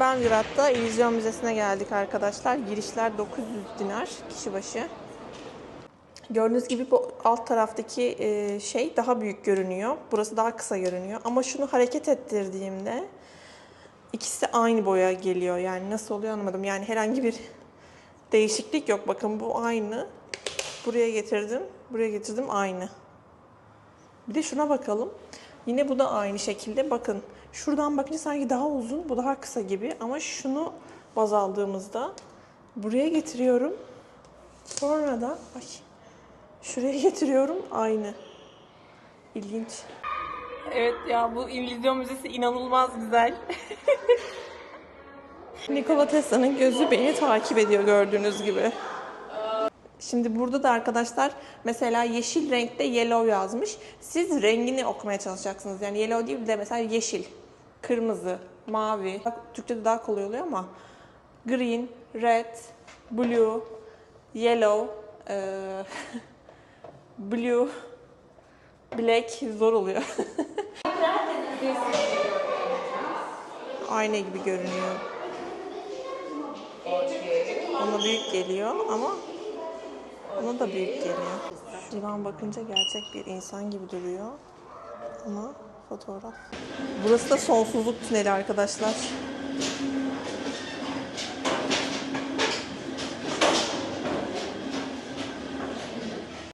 Belgrad'da İllüzyon Müzesi'ne geldik arkadaşlar. Girişler 900 dinar kişi başı. Gördüğünüz gibi bu alt taraftaki e, şey daha büyük görünüyor. Burası daha kısa görünüyor. Ama şunu hareket ettirdiğimde ikisi aynı boya geliyor. Yani nasıl oluyor anlamadım. Yani herhangi bir değişiklik yok. Bakın bu aynı. Buraya getirdim. Buraya getirdim aynı. Bir de şuna bakalım. Yine bu da aynı şekilde. Bakın şuradan bakınca sanki daha uzun, bu daha kısa gibi. Ama şunu baz aldığımızda buraya getiriyorum. Sonra da ay, şuraya getiriyorum aynı. İlginç. Evet ya bu İllüzyon Müzesi inanılmaz güzel. Nikola Tesla'nın gözü beni takip ediyor gördüğünüz gibi. Şimdi burada da arkadaşlar mesela yeşil renkte yellow yazmış. Siz rengini okumaya çalışacaksınız. Yani yellow değil de mesela yeşil, kırmızı, mavi. Türkçe'de daha kolay oluyor ama green, red, blue, yellow, eee, blue, black zor oluyor. Ayna gibi görünüyor. Ona büyük geliyor ama ona da büyük geliyor. Divan bakınca gerçek bir insan gibi duruyor. Ama fotoğraf. Burası da sonsuzluk tüneli arkadaşlar.